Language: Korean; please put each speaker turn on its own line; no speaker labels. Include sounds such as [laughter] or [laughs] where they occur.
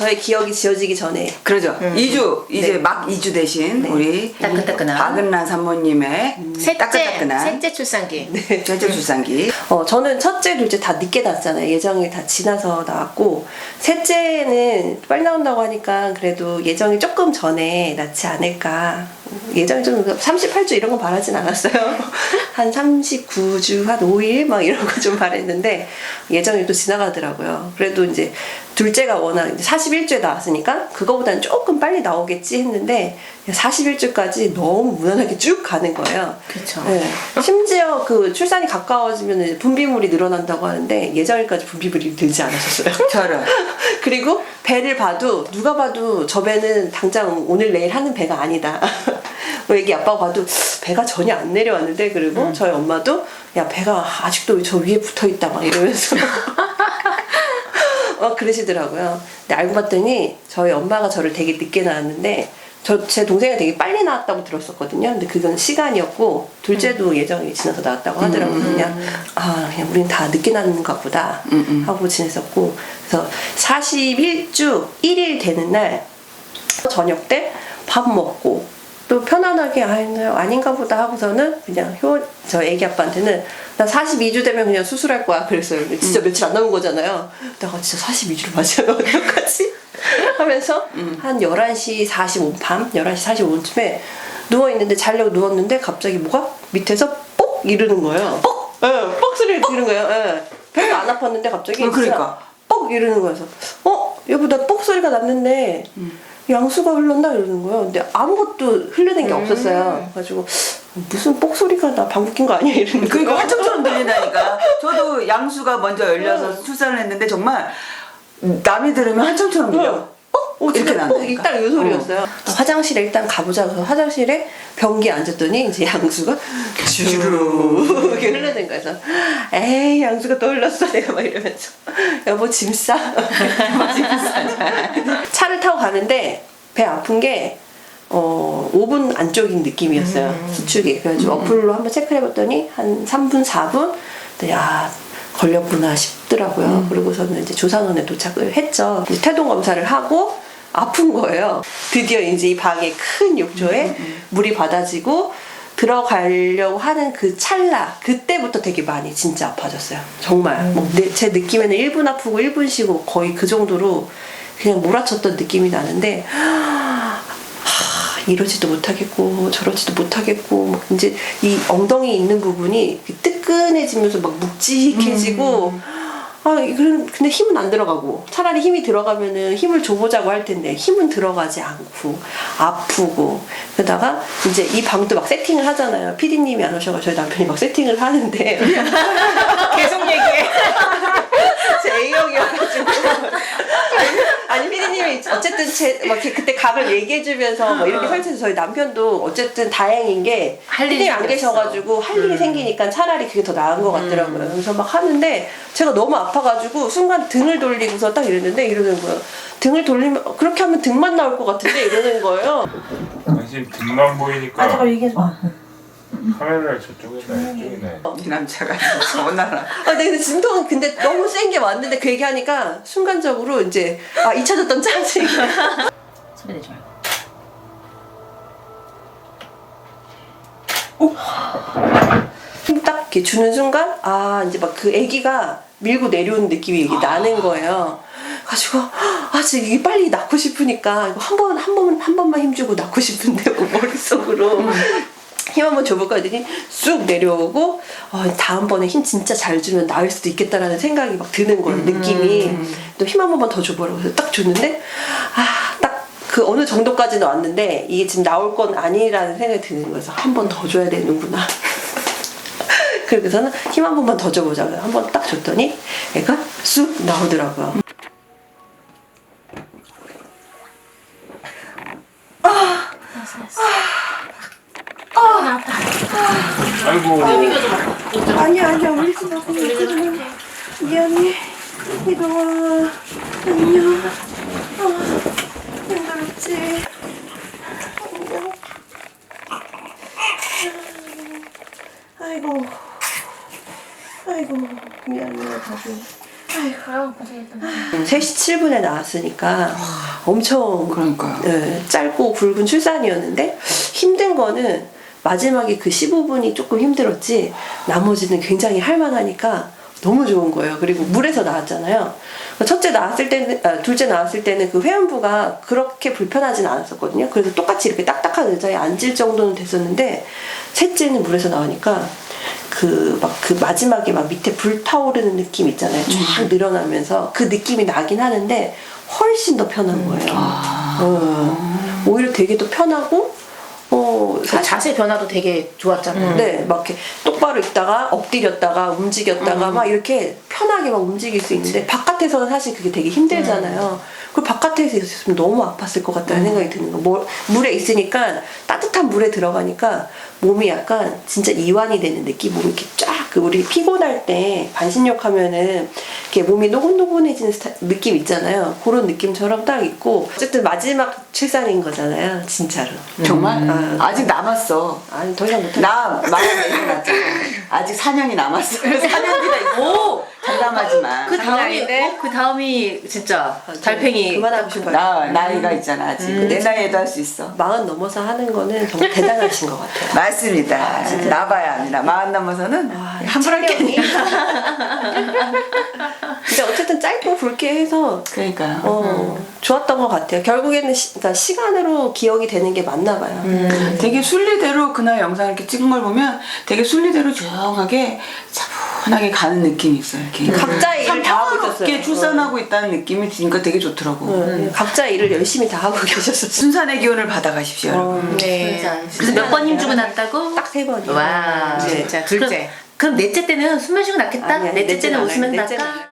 저의 기억이 지어지기 전에
그러죠. 이주 이제
네.
막 이주 되신 우리
따끈따끈한.
박은란 사모님의
셋째,
따끈따끈한
셋째 출산기.
셋째 출산기.
어, 저는 첫째, 둘째 다 늦게 낳았잖아요. 예정이 다 지나서 나왔고, 셋째는 빨리 나온다고 하니까 그래도 예정이 조금 전에 낳지 않을까. 예정이 좀 38주 이런 거 바라진 않았어요. [laughs] 한 39주, 한 5일 막 이런 거 좀 바랬는데, 예정이 또 지나가더라고요. 그래도 이제 둘째가 워낙 이제 41주에 나왔으니까, 그거보다는 조금 빨리 나오겠지 했는데, 41주까지 너무 무난하게 쭉 가는 거예요.
그쵸.
네. 심지어 그 출산이 가까워지면 분비물이 늘어난다고 하는데 예정일까지 분비물이 늘지 않았었어요.
저런. [laughs]
그리고 배를 봐도 누가 봐도 저 배는 당장 오늘 내일 하는 배가 아니다. [laughs] 뭐 애기 아빠가 봐도 배가 전혀 안 내려왔는데 그리고 저희 엄마도 야 배가 아직도 저 위에 붙어 있다 막 이러면서 [laughs] 막 그러시더라고요. 근데 알고 봤더니 저희 엄마가 저를 되게 늦게 낳았는데 저 제 동생이 되게 빨리 낳았다고 들었었거든요. 근데 그건 시간이었고 둘째도 예정이 지나서 낳았다고 하더라고요. 그냥 아 그냥 우린 다 늦게 낳는가 보다 하고 지냈었고 그래서 41주 1일 되는 날 저녁 때 밥 먹고 또 편안하게 아, 아닌가 보다 하고서는 그냥 효, 저 애기 아빠한테는 나 42주 되면 그냥 수술할 거야 그랬어요. 진짜 며칠 안 남은 거잖아요. 내가 진짜 42주를 맞으면 [laughs] 어떡하지? 하면서 한 11시 45, 밤 11시 45분쯤에 누워있는데 자려고 누웠는데 갑자기 뭐가 밑에서 뽁 이러는 거예요. 뽁! 예, 뽁 소리를 지르는 거예요. 예. 별로 안 아팠는데 갑자기
어, 그러니까.
뻑 이러는 거여서 어 여보 나뻑 소리가 났는데 양수가 흘렀나 이러는 거예요. 근데 아무것도 흐르는 게 없었어요. 그래가지고 무슨 뻑 소리가 나 방귀 낀거 아니야 이러는
그러니까
거예요.
환청처럼 들린다니까. [laughs] 저도 양수가 먼저 열려서 출산을 했는데 정말 남이 들으면 환청처럼 들려.
어, 어, 뻑
난다니까.
일단 이 소리였어요. 화장실에 일단 가보자. 그래서 화장실에 변기에 앉았더니 이제 양수가 주르 이렇게 흐르는 거예요. 그래서 에이 양수가 또 흘렀어. [laughs] 내가 막 이러면서 여보 짐 싸. [laughs] 짐 싸. [laughs] 차를 타고 가는데 배 아픈 게 어, 5분 안쪽인 느낌이었어요. 수축이. 그래가지고 어플로 한번 체크를 해봤더니 한 3분, 4분? 야, 걸렸구나 싶더라고요. 그리고서는 이제 조산원에 도착을 했죠. 이제 태동 검사를 하고 아픈 거예요. 드디어 이제 이 방의 큰 욕조에 물이 받아지고 들어가려고 하는 그 찰나 그때부터 되게 많이 진짜 아파졌어요. 정말 뭐 내- 제 느낌에는 1분 아프고 1분 쉬고 거의 그 정도로 그냥 몰아쳤던 느낌이 나는데 하, 이러지도 못하겠고 저러지도 못하겠고 막 이제 이 엉덩이 있는 부분이 뜨끈해지면서 막 묵직해지고 아 근데 힘은 안 들어가고. 차라리 힘이 들어가면은 힘을 줘보자고 할 텐데 힘은 들어가지 않고 아프고. 그러다가 이제 이 방도 막 세팅을 하잖아요. 피디님이 안 오셔서 저희 남편이 막 세팅을 하는데. [laughs]
계속 얘기해. [laughs]
제 A형이어가지고 [laughs] 어쨌든 제막 이렇게 그때 각을 얘기해주면서 뭐 이렇게 설치해서 저희 남편도 어쨌든 다행인 게
할 일이
안
생겼어.
계셔가지고 할 일이 생기니까 차라리 그게 더 나은 것 같더라고요. 그래서 막 하는데 제가 너무 아파가지고 순간 등을 돌리고서 딱 이랬는데 이러는 거예요. 등을 돌리면 그렇게 하면 등만 나올 것 같은데 이러는 거예요.
당신 등만 보이니까
아 잠깐 얘기해줘. 봐
카메라를 저쪽에다 이쪽이네.
이 남자가 진짜 원나라.
아, 근데 진통은 근데 너무 센 게 왔는데 그 얘기하니까 순간적으로 이제 아 잊혀졌던 짜증이
소리 내지 말고.
딱 이렇게 주는 순간 아 이제 막 그 아기가 밀고 내려오는 느낌이 이게 나는 거예요. 가지고 아 진짜 이게 빨리 낳고 싶으니까 이거 한 번 한 번 한 번만 힘주고 낳고 싶은데 뭐 머릿속으로 힘 한번 줘볼까? 했더니 쑥 내려오고 어, 다음번에 힘 진짜 잘 주면 나을 수도 있겠다라는 생각이 막 드는 거예요 느낌이. 또 힘 한 번만 더 줘보라고 해서 딱 줬는데 아 딱 그 어느 정도까지는 왔는데 이게 지금 나올 건 아니라는 생각이 드는 거여서 한 번 더 줘야 되는구나. [laughs] 그래서는 힘 한 번만 더 줘보자고 한번 딱 줬더니 애가 쑥 나오더라고요
아이고.
아니야 아니야 울지 마 울지 마 미안해 이동아 안녕. 아, 힘들었지? 안녕 아이고. 아이고 미안해 다들.
아이고 고생했다.
3시 7분에 나왔으니까 엄청
그러니까요.
네, 짧고 굵은 출산이었는데 힘든 거는 마지막에 그 15분이 조금 힘들었지 나머지는 굉장히 할만하니까 너무 좋은 거예요. 그리고 물에서 나왔잖아요. 첫째 나왔을 때는 아, 둘째 나왔을 때는 그 회원부가 그렇게 불편하진 않았었거든요. 그래서 똑같이 이렇게 딱딱한 의자에 앉을 정도는 됐었는데 셋째는 물에서 나오니까 그 막 그 마지막에 막 밑에 불 타오르는 느낌 있잖아요. 쫙 늘어나면서 그 느낌이 나긴 하는데 훨씬 더 편한 거예요. 어, 오히려 되게 또 편하고
어그 자세 변화도 되게 좋았잖아요.
네, 막 이렇게 똑바로 있다가 엎드렸다가 움직였다가 막 이렇게 편하게 막 움직일 수 있는데 바깥에서는 사실 그게 되게 힘들잖아요. 그 바깥에서 있었으면 너무 아팠을 것 같다는 생각이 드는 거. 뭐, 물에 있으니까 따뜻한 물에 들어가니까 몸이 약간 진짜 이완이 되는 느낌. 몸이 이렇게 쫙 그 우리 피곤할 때 반신욕 하면은 이렇게 몸이 노곤노곤해지는 스타- 느낌 있잖아요. 그런 느낌처럼 딱 있고 어쨌든 마지막 출산인 거잖아요. 진짜로.
정말?
아.
아직 남았어.
아니 더 이상 못할
나 마흔 났잖아. 아직 4년이 남았어. 4년 뒤가 있고. 장담하지 마.
그 다음이? 어, 그 다음이 진짜 달팽이
그만하고 싶어요.
나 나이가 있잖아 아직. 내 나이에도 할 수 있어.
마흔 넘어서 하는 거는 정말 대단하신 것 같아요.
맞습니다. 나봐야 합니다. 마흔 넘어서는
와,
함부로 할게
체력이. 근데 어쨌든 짧고 굵게 해서
그러니까 요.
어, 좋았던 것 같아요. 결국에는 시, 그러니까 시간으로 기억이 되는 게 맞나 봐요.
되게 순리대로 그날 영상 이렇게 찍은 걸 보면 되게 순리대로 조용하게 차분 하게 가는 느낌이 있어요. 이렇게.
각자 의
참
일을 다 하고
평화롭게
있었어요.
출산하고 있다는 느낌이 드니까 되게 좋더라고.
어, 각자 일을 열심히 다 하고 [laughs] 계셨었어요.
순산의 기운을 받아가십시오. 여러분.
네.
진짜.
그래서 몇 번 힘주고 났다고?
딱 세 번이요.
와
네.
진짜 둘째. 그럼, 그럼 넷째 때는 숨만 쉬고 낳겠다.
아니, 아니,
넷째 때는 웃으면.
넷째는
낳까.